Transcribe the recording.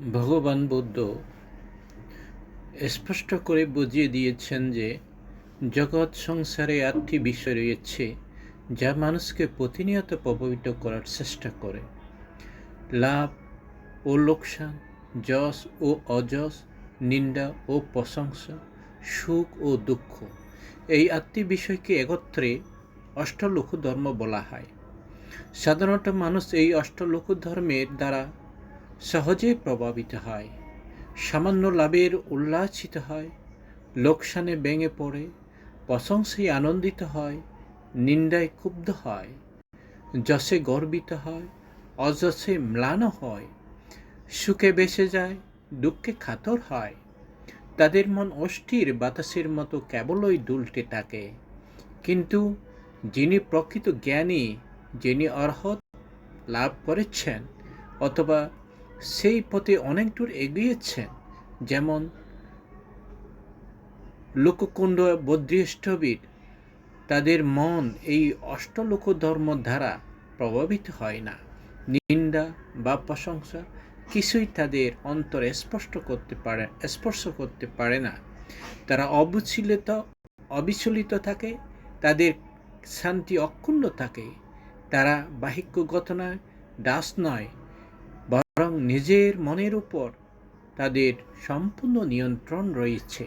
ভগবান বুদ্ধ স্পষ্ট করে বুঝিয়ে দিয়েছেন যে জগৎ সংসারে আটটি বিষয় রয়েছে যা মানুষকে প্রতিনিয়ত প্রভাবিত করার চেষ্টা করে। লাভ ও লোকসান, যশ ও অযশ, নিন্দা ও প্রশংসা, সুখ ও দুঃখ, এই আটটি বিষয়কে একত্রে অষ্টলোক ধর্ম বলা হয়। সাধারণত মানুষ এই অষ্টলোক ধর্মের দ্বারা সহজেই প্রভাবিত হয়। সামান্য লাভের উল্লাসিত হয়, লোকসানে ভেঙে পড়ে, প্রশংসায় আনন্দিত হয়, নিন্দায় ক্ষুব্ধ হয়, যশে গর্বিত হয়, অযশে ম্লান হয়, সুখে বেসে যায়, দুঃখে খাতর হয়। তাদের মন অস্থির বাতাসের মতো কেবলই দুলতে থাকে। কিন্তু যিনি প্রকৃত জ্ঞানী, যিনি অর্হত লাভ করেছেন, অথবা সেই পথে অনেক দূর এগিয়েছেন, যেমন লোককুণ্ড বদ্রীষ্টবীর তাদের মন এই অষ্টলোক ধর্ম দ্বারা প্রভাবিত হয় না। নিন্দা বা প্রশংসা কিছুই তাদের অন্তরে স্পষ্ট করতে পারে, স্পর্শ করতে পারে না। তারা অবিচলিত অবিচলিত থাকে, তাদের শান্তি অক্ষুণ্ণ থাকে। তারা বাহিক্য ঘটনায় দাস নয় বরং নিজের মনের উপর তাদের সম্পূর্ণ নিয়ন্ত্রণ রয়েছে।